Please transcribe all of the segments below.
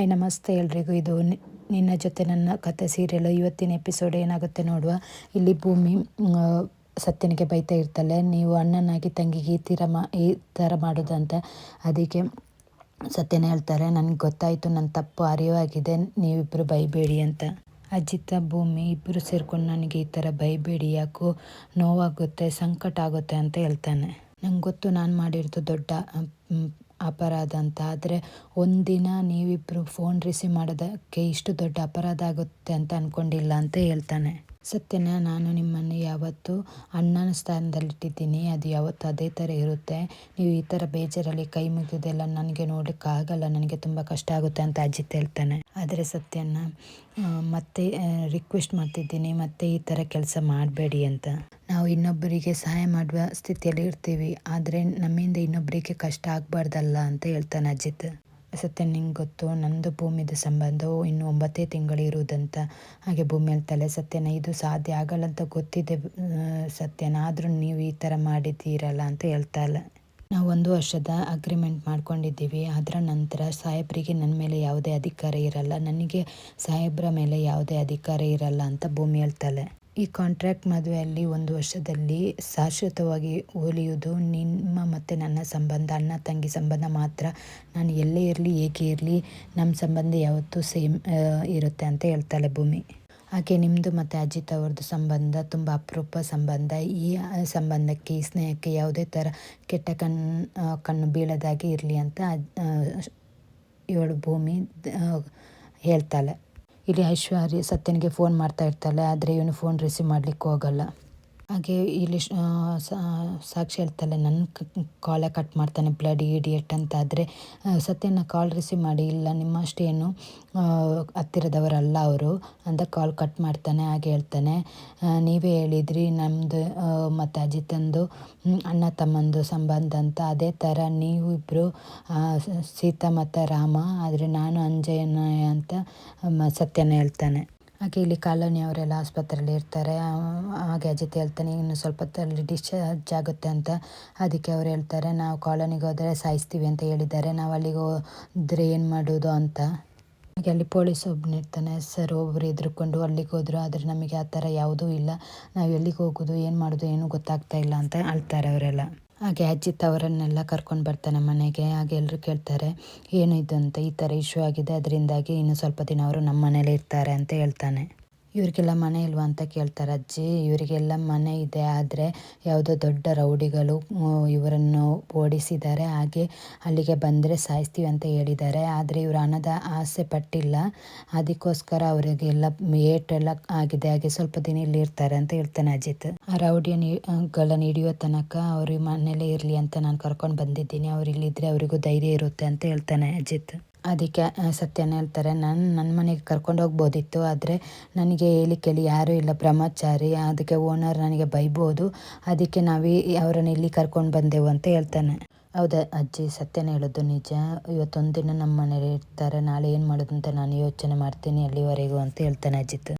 Hi, ನಮಸ್ತೆ ಎಲ್ರಿಗೂ. ಇದು ನಿನ್ನ ಜೊತೆ ನನ್ನ ಕತೆ ಸೀರಿಯಲ್ ಇವತ್ತಿನ ಎಪಿಸೋಡ್ ಏನಾಗುತ್ತೆ ನೋಡುವ? ಇಲ್ಲಿ ಭೂಮಿ ಸತ್ಯನಿಗೆ ಬೈತಾ ಇರ್ತಾಳೆ. ನೀವು ಅಣ್ಣನಾಗಿ ತಂಗಿಗೆ ಈ ಥರ ಮಾ, ಈ ಥರ ಮಾಡೋದಂತ. ಅದಕ್ಕೆ ಸತ್ಯನೇ ಹೇಳ್ತಾರೆ, ನನಗೆ ಗೊತ್ತಾಯಿತು ನನ್ನ ತಪ್ಪು ಅರಿವಾಗಿದೆ ನೀವಿಬ್ಬರು ಬೈಬೇಡಿ ಅಂತ. ಅಜಿತ, ಭೂಮಿ ಇಬ್ಬರು ಸೇರ್ಕೊಂಡು ನನಗೆ ಈ ಥರ ಬೈಬೇಡಿ, ಯಾಕೋ ನೋವಾಗುತ್ತೆ ಸಂಕಟ ಆಗುತ್ತೆ ಅಂತ ಹೇಳ್ತಾನೆ. ನಂಗೆ ಗೊತ್ತು, ನಾನು ಮಾಡಿರೋದು ದೊಡ್ಡ ಅಪರಾಧ ಅಂತ. ಆದರೆ ಒಂದಿನ ನೀವಿಬ್ಬರು ಫೋನ್ ರಿಸೀವ್ ಮಾಡೋದಕ್ಕೆ ಇಷ್ಟು ದೊಡ್ಡ ಅಪರಾಧ ಆಗುತ್ತೆ ಅಂತ ಅಂದ್ಕೊಂಡಿಲ್ಲ ಅಂತ ಹೇಳ್ತಾನೆ. ಸತ್ಯನ ನಾನು ನಿಮ್ಮನ್ನು ಯಾವತ್ತೂ ಅಣ್ಣನ ಸ್ಥಾನದಲ್ಲಿಟ್ಟಿದ್ದೀನಿ, ಅದು ಯಾವತ್ತೂ ಅದೇ ಥರ ಇರುತ್ತೆ. ನೀವು ಈ ಥರ ಬೇಜಾರಲ್ಲಿ ಕೈ ಮುಗಿದೆಲ್ಲ ನನಗೆ ನೋಡೋಕ್ಕಾಗಲ್ಲ ನನಗೆ ತುಂಬ ಕಷ್ಟ ಆಗುತ್ತೆ ಅಂತ ಅಜಿತ್ ಹೇಳ್ತಾನೆ. ಆದರೆ ಸತ್ಯನ ಮತ್ತೆ ರಿಕ್ವೆಸ್ಟ್ ಮಾಡ್ತಿದ್ದೀನಿ, ಮತ್ತೆ ಈ ಥರ ಕೆಲಸ ಮಾಡಬೇಡಿ ಅಂತ. ನಾವು ಇನ್ನೊಬ್ಬರಿಗೆ ಸಹಾಯ ಮಾಡುವ ಸ್ಥಿತಿಯಲ್ಲಿ ಇರ್ತೀವಿ, ಆದರೆ ನಮ್ಮಿಂದ ಇನ್ನೊಬ್ಬರಿಗೆ ಕಷ್ಟ ಆಗಬಾರ್ದಲ್ಲ ಅಂತ ಹೇಳ್ತಾನೆ ಅಜಿತ್. ಸತ್ಯ ನಿಂಗೆ ಗೊತ್ತು, ನಂದು ಭೂಮಿದು ಸಂಬಂಧವು ಇನ್ನು ಒಂಬತ್ತೇ ತಿಂಗಳು ಇರುವುದಂತ. ಹಾಗೆ ಭೂಮಿಯಲ್ಲಿ ತಲೆ ಸತ್ಯನ ಇದು ಸಾಧ್ಯ ಆಗಲ್ಲ ಅಂತ ಗೊತ್ತಿದೆ ಸತ್ಯನ. ಆದರೂ ನೀವು ಈ ಥರ ಮಾಡಿದ್ದೀರಲ್ಲ ಅಂತ ಹೇಳ್ತಾಯಿಲ್ಲ ನಾವು ಒಂದು ವರ್ಷದ ಅಗ್ರಿಮೆಂಟ್ ಮಾಡ್ಕೊಂಡಿದ್ದೀವಿ. ಅದರ ನಂತರ ಸಾಹೇಬರಿಗೆ ನನ್ನ ಮೇಲೆ ಯಾವುದೇ ಅಧಿಕಾರ ಇರಲ್ಲ. ನನಗೆ ಸಾಹೇಬ್ರ ಮೇಲೆ ಯಾವುದೇ ಅಧಿಕಾರ ಇರಲ್ಲ ಅಂತ ಭೂಮಿ ಹೇಳ್ತಾಳೆ ಈ ಕಾಂಟ್ರಾಕ್ಟ್ ಮದುವೆಯಲ್ಲಿ ಒಂದು ವರ್ಷದಲ್ಲಿ ಶಾಶ್ವತವಾಗಿ ಉಳಿಯುವುದು ನಿಮ್ಮ ಮತ್ತು ನನ್ನ ಸಂಬಂಧ, ಅಣ್ಣ, ತಂಗಿ ಸಂಬಂಧ ಮಾತ್ರ. ನಾನು ಎಲ್ಲೇ ಇರಲಿ, ಏಕೆ ಇರಲಿ, ನಮ್ಮ ಸಂಬಂಧ ಯಾವತ್ತೂ ಸೇಮ್ ಇರುತ್ತೆ ಅಂತ ಹೇಳ್ತಾಳೆ ಭೂಮಿ. ಹಾಗೆ ನಿಮ್ಮದು ಮತ್ತು ಅಜಿತ್ ಅವ್ರದ್ದು ಸಂಬಂಧ, ತುಂಬ ಅಪರೂಪ ಸಂಬಂಧ. ಈ ಸಂಬಂಧಕ್ಕೆ, ಈ ಸ್ನೇಹಕ್ಕೆ ಯಾವುದೇ ಥರ ಕೆಟ್ಟ ಕಣ್ಣು ಕಣ್ಣು ಬೀಳದಾಗೆ ಇರಲಿ ಅಂತ ಇವಳು ಭೂಮಿ ಹೇಳ್ತಾಳೆ. ಇಲ್ಲಿ ಐಶ್ವರ್ಯ ಸತ್ಯನಿಗೆ ಫೋನ್ ಮಾಡ್ತಾ ಇರ್ತಾಳೆ ಆದರೆ ಇವನು ಫೋನ್ ರಿಸೀವ್ ಮಾಡಲಿಕ್ಕೆ ಹೋಗಲ್ಲ. ಹಾಗೆ ಇಲ್ಲಿ ಸಾಕ್ಷಿ ಹೇಳ್ತಾಳೆ ನನ್ನ ಕಾಲೇ ಕಟ್ ಮಾಡ್ತಾನೆ, ಬ್ಲಡ್ ಅಂತ ಆದರೆ ಸತ್ಯನ ಕಾಲ್ ರಿಸೀವ್ ಮಾಡಿ, ಇಲ್ಲ, ನಿಮ್ಮಷ್ಟೇನು ಹತ್ತಿರದವರಲ್ಲ ಅವರು ಅಂತ ಕಾಲ್ ಕಟ್ ಮಾಡ್ತಾನೆ, ಹಾಗೆ ಹೇಳ್ತಾನೆ. ನೀವೇ ಹೇಳಿದ್ರಿ ನಮ್ಮದು ಮತ್ತು ಅಜಿತಂದು ಅಣ್ಣ ತಮ್ಮಂದು ಸಂಬಂಧ ಅಂತ. ಅದೇ ಥರ ನೀವು ಇಬ್ಬರು ಸೀತಾ ಮತ್ತು ರಾಮ, ಆದರೆ ನಾನು ಅಂಜಯ್ಯನ ಅಂತ ಸತ್ಯನ ಹೇಳ್ತಾನೆ. ಹಾಗೆ ಇಲ್ಲಿ ಕಾಲೋನಿಯವರೆಲ್ಲ ಆಸ್ಪತ್ರೆಯಲ್ಲಿ ಇರ್ತಾರೆ. ಹಾಗೆ ಅಜಿತ್ ಹೇಳ್ತಾನೆ, ಇನ್ನು ಸ್ವಲ್ಪ ಹೊತ್ತಲ್ಲಿ ಡಿಸ್ಚಾರ್ಜ್ ಆಗುತ್ತೆ ಅಂತ ಅದಕ್ಕೆ ಅವ್ರು ಹೇಳ್ತಾರೆ. ನಾವು ಕಾಲೋನಿಗೆ ಹೋದರೆ ಸಾಯಿಸ್ತೀವಿ ಅಂತ ಹೇಳಿದ್ದಾರೆ. ನಾವು ಅಲ್ಲಿಗೆ ಹೋದರೆ ಏನು ಮಾಡೋದು ಅಂತ. ಹಾಗೆ ಅಲ್ಲಿ ಪೊಲೀಸ್ ಒಬ್ಬನಿರ್ತಾನೆ ಸರ್ ಒಬ್ಬರು ಎದುರುಕೊಂಡು ಅಲ್ಲಿಗೆ ಹೋದರು, ಆದರೆ ನಮಗೆ ಆ ಥರ ಯಾವುದೂ ಇಲ್ಲ. ನಾವು ಎಲ್ಲಿಗೆ ಹೋಗೋದು, ಏನು ಮಾಡೋದು, ಏನೂ ಗೊತ್ತಾಗ್ತಾ ಇಲ್ಲ ಅಂತ ಅಳ್ತಾರೆ ಅವರೆಲ್ಲ. ಹಾಗೆ ಅಜ್ಜಿ ಅವರನ್ನೆಲ್ಲ ಕರ್ಕೊಂಡು ಬರ್ತಾನೆ ಮನೆಗೆ. ಹಾಗೆ ಎಲ್ಲರೂ ಕೇಳ್ತಾರೆ, ಏನು ಇದು ಅಂತ? ಈ ಥರ ಇಶ್ಯೂ ಆಗಿದೆ. ಅದರಿಂದಾಗಿ ಇನ್ನು ಸ್ವಲ್ಪ ದಿನ ಅವರು ನಮ್ಮ ಮನೇಲಿ ಇರ್ತಾರೆ ಅಂತ ಹೇಳ್ತಾನೆ. ಇವರಿಗೆಲ್ಲ ಮನೆ ಇಲ್ವಾ ಅಂತ ಕೇಳ್ತಾರೆ ಅಜ್ಜಿ. ಇವರಿಗೆಲ್ಲ ಮನೆ ಇದೆ ಆದರೆ ಯಾವುದೋ ದೊಡ್ಡ ರೌಡಿಗಳು ಇವರನ್ನು ಓಡಿಸಿದ್ದಾರೆ. ಹಾಗೆ ಅಲ್ಲಿಗೆ ಬಂದರೆ ಸಾಯಿಸ್ತೀವಿ ಅಂತ ಹೇಳಿದ್ದಾರೆ. ಆದರೆ ಇವರು ಹಣದ ಆಸೆ ಪಟ್ಟಿಲ್ಲ. ಅದಕ್ಕೋಸ್ಕರ ಅವರಿಗೆಲ್ಲ ಏಟೆಲ್ಲ ಆಗಿದೆ. ಹಾಗೆ ಸ್ವಲ್ಪ ದಿನ ಇಲ್ಲಿ ಇರ್ತಾರೆ ಅಂತ ಹೇಳ್ತಾನೆ ಅಜಿತ್. ಆ ರೌಡಿಯನ್ಗಳನ್ನ ಹಿಡಿಯೋ ತನಕ ಅವ್ರ ಮನೇಲೇ ಇರಲಿ ಅಂತ ನಾನು ಕರ್ಕೊಂಡು ಬಂದಿದ್ದೀನಿ. ಅವ್ರು ಇಲ್ಲಿದ್ದರೆ ಅವರಿಗೂ ಧೈರ್ಯ ಇರುತ್ತೆ ಅಂತ ಹೇಳ್ತಾನೆ ಅಜಿತ್. ಅದಕ್ಕೆ ಸತ್ಯನ ಹೇಳ್ತಾರೆ, ನಾನು ನನ್ನ ಮನೆಗೆ ಕರ್ಕೊಂಡು ಹೋಗ್ಬೋದಿತ್ತು, ಆದರೆ ನನಗೆ ಹೇಳಿ ಕೇಳಿ ಯಾರೂ ಇಲ್ಲ, ಬ್ರಹ್ಮಚಾರಿ, ಅದಕ್ಕೆ ಓನರ್ ನನಗೆ ಬೈಬೋದು, ಅದಕ್ಕೆ ನಾವೇ ಅವರನ್ನು ಇಲ್ಲಿ ಕರ್ಕೊಂಡು ಬಂದೆವು, ಅಂತ ಹೇಳ್ತಾನೆ. ಹೌದಾ, ಅಜ್ಜಿ? ಸತ್ಯನ ಹೇಳೋದು ನಿಜ. ಇವತ್ತೊಂದು ದಿನ ನಮ್ಮ ಮನೇಲಿ ಇರ್ತಾರೆ, ನಾಳೆ ಏನು ಮಾಡೋದು ಅಂತ ನಾನು ಯೋಚನೆ ಮಾಡ್ತೀನಿ ಅಲ್ಲಿವರೆಗೂ ಅಂತ ಹೇಳ್ತಾನೆ ಅಜ್ಜಿತ್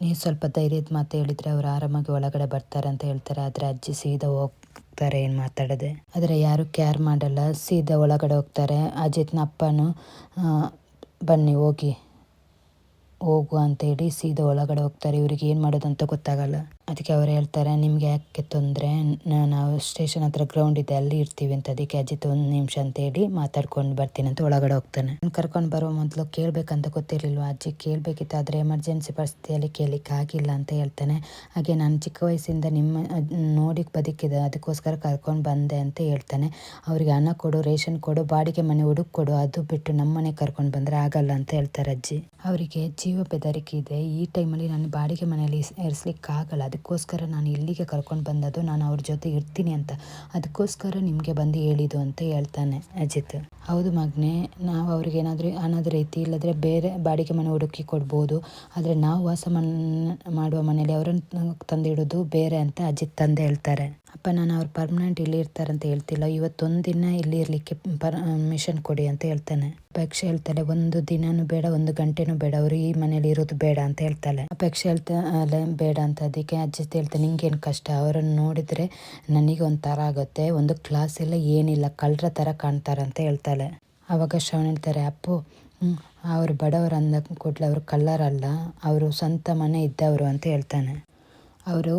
ನೀವು ಸ್ವಲ್ಪ ಧೈರ್ಯದ ಮಾತು ಹೇಳಿದರೆ ಅವರು ಆರಾಮಾಗಿ ಒಳಗಡೆ ಬರ್ತಾರೆ ಅಂತ ಹೇಳ್ತಾರೆ, ಆದರೆ ಅಜ್ಜಿ ಸೀದಾ ಹೋಗಿ ಹೋಗ್ತಾರೆ, ಏನು ಮಾತಾಡದೆ. ಆದರೆ ಯಾರು ಕೇರ್ ಮಾಡಲ್ಲ. ಸೀದಾ ಒಳಗಡೆ ಹೋಗ್ತಾರೆ. ಅಜಿತ್ನ ಅಪ್ಪನು ಬನ್ನಿ, ಹೋಗಿ. ಹೋಗು ಅಂತೇಳಿ ಸೀದಾ ಒಳಗಡೆ ಹೋಗ್ತಾರೆ. ಇವ್ರಿಗೆ ಏನು ಮಾಡೋದು ಅಂತ ಗೊತ್ತಾಗಲ್ಲ. ಅದಕ್ಕೆ ಅವ್ರು ಹೇಳ್ತಾರೆ, ನಿಮಗೆ ಯಾಕೆ ತೊಂದರೆ? ನಾವು ಸ್ಟೇಷನ್ ಹತ್ರ ಗ್ರೌಂಡ್ ಇದೆ, ಅಲ್ಲಿ ಇರ್ತೀವಿ ಅಂತ. ಅದಕ್ಕೆ ಅಜಿತ್ ಒಂದು ನಿಮಿಷ ಅಂತ ಹೇಳಿ ಮಾತಾಡ್ಕೊಂಡು ಬರ್ತೀನಿ ಅಂತ ಒಳಗಡೆ ಹೋಗ್ತಾನೆ. ಕರ್ಕೊಂಡು ಬರೋ ಮೊದಲು ಕೇಳಬೇಕಂತ ಗೊತ್ತಿರಲಿಲ್ವ? ಅಜ್ಜಿ ಕೇಳಬೇಕಿತ್ತು ಆದರೆ ಎಮರ್ಜೆನ್ಸಿ ಪರಿಸ್ಥಿತಿಯಲ್ಲಿ ಕೇಳಲಿಕ್ಕೆ ಆಗಿಲ್ಲ ಅಂತ ಹೇಳ್ತಾನೆ. ಹಾಗೆ ನಾನು ಚಿಕ್ಕ ವಯಸ್ಸಿಂದ ನಿಮ್ಮ ನೋಡಿ ಬದುಕಿದೆ, ಅದಕ್ಕೋಸ್ಕರ ಕರ್ಕೊಂಡು ಬಂದೆ ಅಂತ ಹೇಳ್ತಾನೆ. ಅವರಿಗೆ ಹಣ ಕೊಡು, ರೇಷನ್ ಕೊಡು, ಬಾಡಿಗೆ ಮನೆ ಹುಡುಕ್ ಕೊಡು, ಅದು ಬಿಟ್ಟು ನಮ್ಮ ಮನೆ ಕರ್ಕೊಂಡು ಬಂದರೆ ಆಗಲ್ಲ ಅಂತ ಹೇಳ್ತಾರೆ ಅಜ್ಜಿ. ಅವರಿಗೆ ಜೀವ ಬೆದರಿಕೆ ಇದೆ. ಈ ಟೈಮಲ್ಲಿ ನಾನು ಬಾಡಿಗೆ ಮನೆಯಲ್ಲಿ ಆಗಲ್ಲ ಅದಕ್ಕೋಸ್ಕರ ನಾನು ಇಲ್ಲಿಗೆ ಕರ್ಕೊಂಡು ಬಂದದ್ದು, ನಾನು ಅವ್ರ ಜೊತೆ ಇರ್ತೀನಿ ಅಂತ. ಅದಕ್ಕೋಸ್ಕರ ನಿಮಗೆ ಬಂದು ಹೇಳಿದ್ದು ಅಂತ ಹೇಳ್ತಾನೆ ಅಜಿತ್. ಹೌದು ಮಗ್ನೆ, ನಾವು ಅವ್ರಿಗೆ ಏನಾದರೂ ಅನ್ನೋದು ರೀತಿ ಇಲ್ಲದ್ರೆ ಬೇರೆ ಬಾಡಿಗೆ ಮನೆ ಹುಡುಕಿ ಕೊಡ್ಬೋದು. ಆದರೆ ನಾವು ವಾಸ ಮನ್, ಮಾಡುವ ಮನೇಲಿ ಅವರನ್ನು ತಂದಿಡೋದು ಬೇರೆ ಅಂತ ಅಜಿತ್ ತಂದೆ ಹೇಳ್ತಾರೆ. ಅಪ್ಪ, ನಾನು ಅವ್ರು ಪರ್ಮನೆಂಟ್ ಇಲ್ಲಿ ಇರ್ತಾರಂತ ಹೇಳ್ತಿಲ್ಲ. ಇವತ್ತೊಂದು ದಿನ ಇಲ್ಲಿ ಇರಲಿಕ್ಕೆ ಪರ್ಮಿಷನ್ ಕೊಡಿ ಅಂತ ಹೇಳ್ತಾನೆ. ಅಪೇಕ್ಷೆ ಹೇಳ್ತಾಳೆ, ಒಂದು ದಿನನೂ ಬೇಡ, ಒಂದು ಗಂಟೆನೂ ಬೇಡ. ಅವರು ಈ ಮನೇಲಿ ಇರೋದು ಬೇಡ ಅಂತ ಹೇಳ್ತಾಳೆ. ಅಪೇಕ್ಷೆ ಹೇಳ್ತಾಳೆ ಬೇಡ ಅಂತ. ಅದಕ್ಕೆ ಅಜ್ಜಿ ಹೇಳ್ತಾನೆ, ನಿಂಗೇನು ಕಷ್ಟ? ಅವರನ್ನು ನೋಡಿದರೆ ನನಗೆ ಒಂಥರ ಆಗುತ್ತೆ. ಒಂದು ಕ್ಲಾಸ್ ಎಲ್ಲ ಏನಿಲ್ಲ, ಕಳ್ಳರ ಥರ ಕಾಣ್ತಾರಂತ ಹೇಳ್ತಾಳೆ. ಅವಾಗ ಶ್ರವಣ ಹೇಳ್ತಾರೆ, ಅಪ್ಪು ಅವರು ಬಡವರು ಅಂದ ಕೂಡಲೇ ಅವರು ಕಳ್ಳರಲ್ಲ. ಅವರು ಸ್ವಂತ ಮನೆ ಇದ್ದವರು ಅಂತ ಹೇಳ್ತಾನೆ. ಅವರು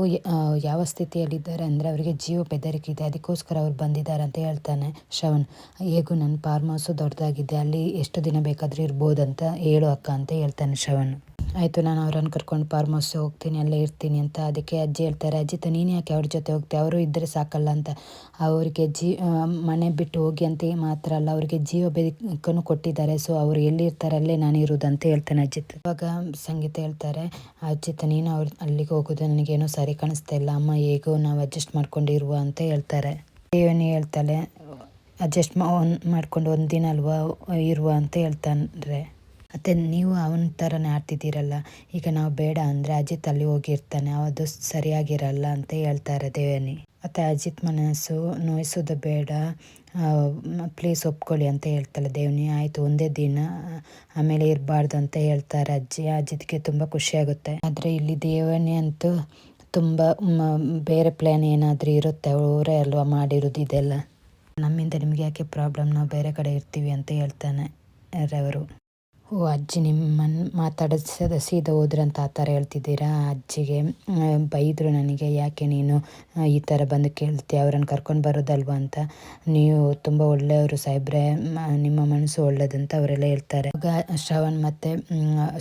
ಯಾವ ಸ್ಥಿತಿಯಲ್ಲಿದ್ದಾರೆ ಅಂದರೆ ಅವರಿಗೆ ಜೀವ ಬೆದರಿಕೆ ಇದೆ. ಅದಕ್ಕೋಸ್ಕರ ಅವ್ರು ಬಂದಿದ್ದಾರೆ ಅಂತ ಹೇಳ್ತಾನೆ ಶ್ರವಣ್. ಹೇಗೂ ನನ್ನ ಫಾರ್ಮ್ ಹೌಸು ದೊಡ್ಡದಾಗಿದೆ, ಅಲ್ಲಿ ಎಷ್ಟು ದಿನ ಬೇಕಾದರೂ ಇರ್ಬೋದಂತ ಹೇಳು ಅಕ್ಕ ಅಂತ ಹೇಳ್ತಾನೆ ಶ್ರವಣ್. ಆಯಿತು, ನಾನು ಅವರನ್ನು ಕರ್ಕೊಂಡು ಫಾರ್ಮ್ ಹೋಗ್ತೀನಿ, ಅಲ್ಲೇ ಇರ್ತೀನಿ ಅಂತ ಅದಕ್ಕೆ ಅಜ್ಜಿ ಹೇಳ್ತಾರೆ. ಅಜ್ಜಿತ ನೀನು ಯಾಕೆ ಅವ್ರ ಜೊತೆ ಹೋಗ್ತೀವಿ ಅವರು ಇದ್ದರೆ ಸಾಕಲ್ಲ ಅಂತ. ಅವರಿಗೆ ಜೀ ಮನೆ ಬಿಟ್ಟು ಹೋಗಿ ಅಂತ ಮಾತ್ರ ಅಲ್ಲ, ಅವರಿಗೆ ಜೀವ ಬೆದಕನು ಕೊಟ್ಟಿದ್ದಾರೆ. ಸೊ, ಅವರು ಎಲ್ಲಿರ್ತಾರೆ, ಅಲ್ಲೇ ನಾನು ಇರೋದು ಅಂತ ಹೇಳ್ತಾನೆ ಅಜ್ಜಿತ್ ಇವಾಗ ಸಂಗೀತ ಹೇಳ್ತಾರೆ ಅಜ್ಜಿತ ನೀನು ಅವ್ರ ಅಲ್ಲಿಗೆ ಹೋಗೋದು ನನಗೇನೋ ಸರಿ ಕಾಣಿಸ್ತಾ ಇಲ್ಲ. ಅಮ್ಮ, ಹೇಗೋ ನಾವು ಅಡ್ಜಸ್ಟ್ ಮಾಡ್ಕೊಂಡಿರುವ ಅಂತ ಹೇಳ್ತಾರೆ. ದೇವನಿ ಹೇಳ್ತಾಳೆ, ಅಡ್ಜಸ್ಟ್ ಮಾ ಮಾಡ್ಕೊಂಡು ದಿನ ಅಲ್ವಾ ಇರುವ ಅಂತ ಹೇಳ್ತಾನೆ ಮತ್ತು ನೀವು ಅವನ ಥರನೇ ಆಡ್ತಿದ್ದೀರಲ್ಲ. ಈಗ ನಾವು ಬೇಡ ಅಂದರೆ ಅಜಿತ್ ಅಲ್ಲಿ ಹೋಗಿರ್ತಾನೆ. ಅದು ಸರಿಯಾಗಿರಲ್ಲ ಅಂತ ಹೇಳ್ತಾರೆ ದೇವನಿ ಮತ್ತು ಅಜಿತ್ ಮನಸ್ಸು ನೋಯಿಸೋದು ಬೇಡ. ಪ್ಲೀಸ್ ಒಪ್ಕೊಳ್ಳಿ ಅಂತ ಹೇಳ್ತಾಳೆ ದೇವನಿ. ಆಯಿತು, ಒಂದೇ ದಿನ ಆಮೇಲೆ ಇರಬಾರ್ದು ಅಂತ ಹೇಳ್ತಾರೆ ಅಜ್ಜಿ. ಅಜಿತ್ಗೆ ತುಂಬ ಖುಷಿಯಾಗುತ್ತೆ ಆದರೆ ಇಲ್ಲಿ ದೇವನಿ ಅಂತೂ ತುಂಬ ಬೇರೆ ಪ್ಲ್ಯಾನ್ ಏನಾದರೂ ಇರುತ್ತೆ. ಅವರೇ ಅಲ್ವಾ ಮಾಡಿರೋದು ಇದೆಲ್ಲ. ನಮ್ಮಿಂದ ನಿಮಗೆ ಯಾಕೆ ಪ್ರಾಬ್ಲಮ್ ನಾವು ಬೇರೆ ಕಡೆ ಇರ್ತೀವಿ ಅಂತ ಹೇಳ್ತಾನೆ ಅವರು ಓ, ಅಜ್ಜಿ ನಿಮ್ಮನ್ನು ಮಾತಾಡಿಸದ ಸೀದಾ ಹೋದ್ರಂತ ಆ ಥರ ಹೇಳ್ತಿದ್ದೀರಾ? ಅಜ್ಜಿಗೆ ಬೈದರು ನನಗೆ, ಯಾಕೆ ನೀನು ಈ ಥರ ಬಂದು ಕೇಳ್ತೀಯ? ಅವ್ರನ್ನ ಕರ್ಕೊಂಡು ಬರೋದಲ್ವ? ಅಂತ. ನೀವು ತುಂಬ ಒಳ್ಳೆಯವರು ಸಾಹೇಬ್ರೆ ನಿಮ್ಮ ಮನಸ್ಸು ಒಳ್ಳೆಯದಂತ ಅವರೆಲ್ಲ ಹೇಳ್ತಾರೆ. ಆಗ ಶ್ರವಣ್ ಮತ್ತು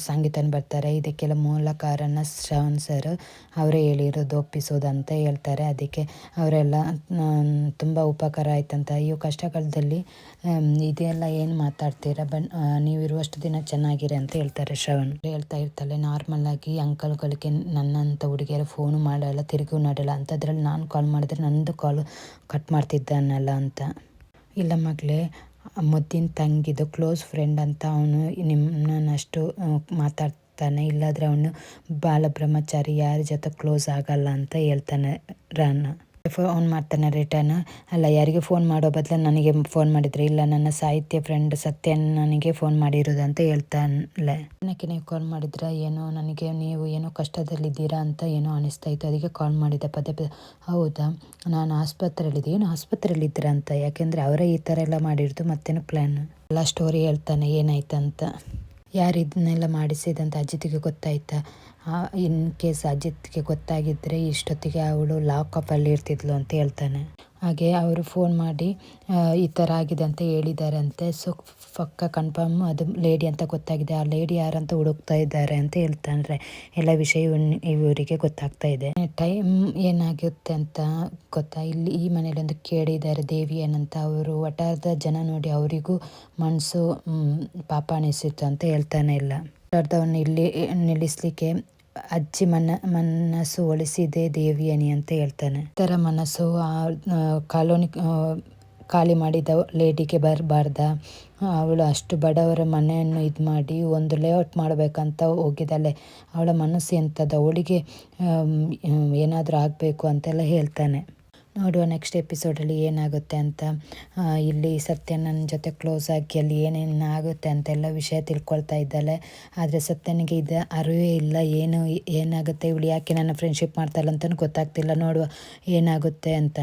ಸಂಗೀತನ ಬರ್ತಾರೆ. ಇದಕ್ಕೆಲ್ಲ ಮೂಲ ಕಾರಣ ಶ್ರವಣ್ ಸರ್. ಅವರೇ ಹೇಳಿರೋದು ಒಪ್ಪಿಸೋದು ಅಂತ ಹೇಳ್ತಾರೆ. ಅದಕ್ಕೆ ಅವರೆಲ್ಲ ತುಂಬ ಉಪಕಾರ ಆಯ್ತಂತ. ಅಯ್ಯೋ, ಕಷ್ಟಕಾಲದಲ್ಲಿ ಇದೆಲ್ಲ ಏನು ಮಾತಾಡ್ತೀರಾ? ಬನ್ ನೀವಿರುವಷ್ಟು ದಿನ ಚೆನ್ನಾಗಿರಿ ಅಂತ ಹೇಳ್ತಾರೆ ಶ್ರವಣ್. ಹೇಳ್ತಾ ಇರ್ತಾಳೆ, ನಾರ್ಮಲ್ ಆಗಿ ಅಂಕಲ್ಗಳಿಗೆ ನನ್ನಂಥ ಹುಡುಗಿಯರು ಫೋನು ಮಾಡಲ್ಲ, ತಿರುಗಿ ಮಾಡಲ್ಲ ಅಂಥದ್ರಲ್ಲಿ ನಾನು ಕಾಲ್ ಮಾಡಿದ್ರೆ ನಂದು ಕಾಲು ಕಟ್ ಮಾಡ್ತಿದ್ದಾನಲ್ಲ ಅಂತ. ಇಲ್ಲ ಮಗಳೇ, ಮುದ್ದಿನ ತಂಗಿದು ಕ್ಲೋಸ್ ಫ್ರೆಂಡ್ ಅಂತ ಅವನು ನಿಮ್ಮನ್ನಷ್ಟು ಮಾತಾಡ್ತಾನೆ. ಇಲ್ಲಾದರೆ ಅವನು ಬಾಲ ಬ್ರಹ್ಮಚಾರಿ ಯಾರ ಜೊತೆ ಕ್ಲೋಸ್ ಆಗಲ್ಲ ಅಂತ ಹೇಳ್ತಾನೆ ರಾನ. ಫೋನ್ ಮಾಡ್ತಾನೆ ರಿಟರ್ನ್ ಅಲ್ಲ, ಯಾರಿಗೆ ಫೋನ್ ಮಾಡೋ ಬದಲು ನನಗೆ ಫೋನ್ ಮಾಡಿದ್ರೆ, ಇಲ್ಲ, ನನ್ನ ಸಾಹಿತ್ಯ ಫ್ರೆಂಡ್ ಸತ್ಯನ್ ನನಗೆ ಫೋನ್ ಮಾಡಿರೋದು ಅಂತ ಹೇಳ್ತಾನೆ ನನಗೆ ನೀವು ಕಾಲ್ ಮಾಡಿದ್ರಾ? ಏನೋ ನನಗೆ ನೀವು ಏನೋ ಕಷ್ಟದಲ್ಲಿದ್ದೀರಾ ಅಂತ ಏನೋ ಅನಿಸ್ತಾ ಇತ್ತು. ಅದಕ್ಕೆ ಕಾಲ್ ಮಾಡಿದ್ದೆ ಪದೇ ಪದೇ, ಹೌದಾ? ನಾನು ಆಸ್ಪತ್ರೆಯಲ್ಲಿದ್ದೆ. ಏನು ಆಸ್ಪತ್ರೆಯಲ್ಲಿದ್ದೀರಾ ಅಂತ? ಯಾಕೆಂದರೆ ಅವರೇ ಈ ಥರ ಎಲ್ಲ ಮಾಡಿರೋದು ಮತ್ತೇನು ಪ್ಲ್ಯಾನ್ ಎಲ್ಲ ಸ್ಟೋರಿ ಹೇಳ್ತಾನೆ, ಏನಾಯ್ತಂತ. ಯಾರು ಇದನ್ನೆಲ್ಲ ಮಾಡಿಸಿದಂತ ಅಜಿತಿಗೆ ಗೊತ್ತಾಯ್ತಾ? ಇನ್ ಕೇಸ್ ಅಜಿತ್ಗೆ ಗೊತ್ತಾಗಿದ್ದರೆ ಇಷ್ಟೊತ್ತಿಗೆ ಅವಳು ಲಾಕ್ ಅಲ್ಲಿ ಇರ್ತಿದ್ಲು ಅಂತ ಹೇಳ್ತಾನೆ. ಹಾಗೆ ಅವರು ಫೋನ್ ಮಾಡಿ ಈ ಥರ ಆಗಿದೆ ಅಂತ ಹೇಳಿದಾರಂತೆ. ಸೊ ಪಕ್ಕ ಕನ್ಫರ್ಮ್ ಅದು ಲೇಡಿ ಅಂತ ಗೊತ್ತಾಗಿದೆ. ಆ ಲೇಡಿ ಯಾರಂತ ಹುಡುಕ್ತಾ ಇದ್ದಾರೆ ಅಂತ ಹೇಳ್ತಾನೆ ಎಲ್ಲ ವಿಷಯ ಇವರಿಗೆ ಗೊತ್ತಾಗ್ತಾ ಇದೆ. ಟೈಮ್ ಏನಾಗುತ್ತೆ ಅಂತ ಗೊತ್ತಾ? ಇಲ್ಲಿ ಈ ಮನೇಲಿ ಒಂದು ಕೇಳಿದ್ದಾರೆ ದೇವಿ ಏನಂತ. ಅವರು ವಟಾರದ ಜನ ನೋಡಿ ಅವರಿಗೂ ಮನಸ್ಸು ಪಾಪ ಅನಿಸಿತ್ತು ಅಂತ ಹೇಳ್ತಾನೆ ಇಲ್ಲ ವಟಾರದವನ್ನ ಇಲ್ಲಿ ನಿಲ್ಲಿಸಲಿಕ್ಕೆ ಅಜ್ಜಿ ಮನ ಮನಸ್ಸು ಒಲಿಸಿದೆ ದೇವಿಯನಿ ಅಂತ ಹೇಳ್ತಾನೆ. ತರ ಮನಸ್ಸು ಆ ಕಾಲೋನಿ ಖಾಲಿ ಮಾಡಿದ ಲೇಡಿಗೆ ಬರಬಾರ್ದ. ಅವಳು ಅಷ್ಟು ಬಡವರ ಮನೆಯನ್ನು ಇದು ಮಾಡಿ ಒಂದು ಲೇಔಟ್ ಮಾಡಬೇಕಂತ ಹೋಗಿದ್ದಾಳೆ. ಅವಳ ಮನಸ್ಸು ಎಂಥದ್ದು ಅವಳಿಗೆ ಏನಾದರೂ ಆಗಬೇಕು ಅಂತೆಲ್ಲ ಹೇಳ್ತಾನೆ. ನೋಡುವ ನೆಕ್ಸ್ಟ್ ಎಪಿಸೋಡಲ್ಲಿ ಏನಾಗುತ್ತೆ ಅಂತ. ಇಲ್ಲಿ ಸತ್ಯ ನನ್ನ ಜೊತೆ ಕ್ಲೋಸ್ ಆಗಿ ಅಲ್ಲಿ ಏನೇನು ಆಗುತ್ತೆ ಅಂತೆಲ್ಲ ವಿಷಯ ತಿಳ್ಕೊಳ್ತಾ ಇದ್ದಾಳೆ. ಆದರೆ ಸತ್ಯನಿಗೆ ಇದು ಅರಿವೇ ಇಲ್ಲ. ಏನು, ಏನಾಗುತ್ತೆ? ಇವಳು ಯಾಕೆ ನನ್ನ ಫ್ರೆಂಡ್ಶಿಪ್ ಮಾಡ್ತಾಳೆ ಅಂತಲೂ ಗೊತ್ತಾಗ್ತಿಲ್ಲ. ನೋಡುವ ಏನಾಗುತ್ತೆ ಅಂತ.